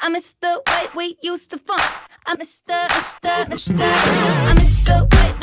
I miss the way we used to funk. I miss the, miss the, miss the. I miss the way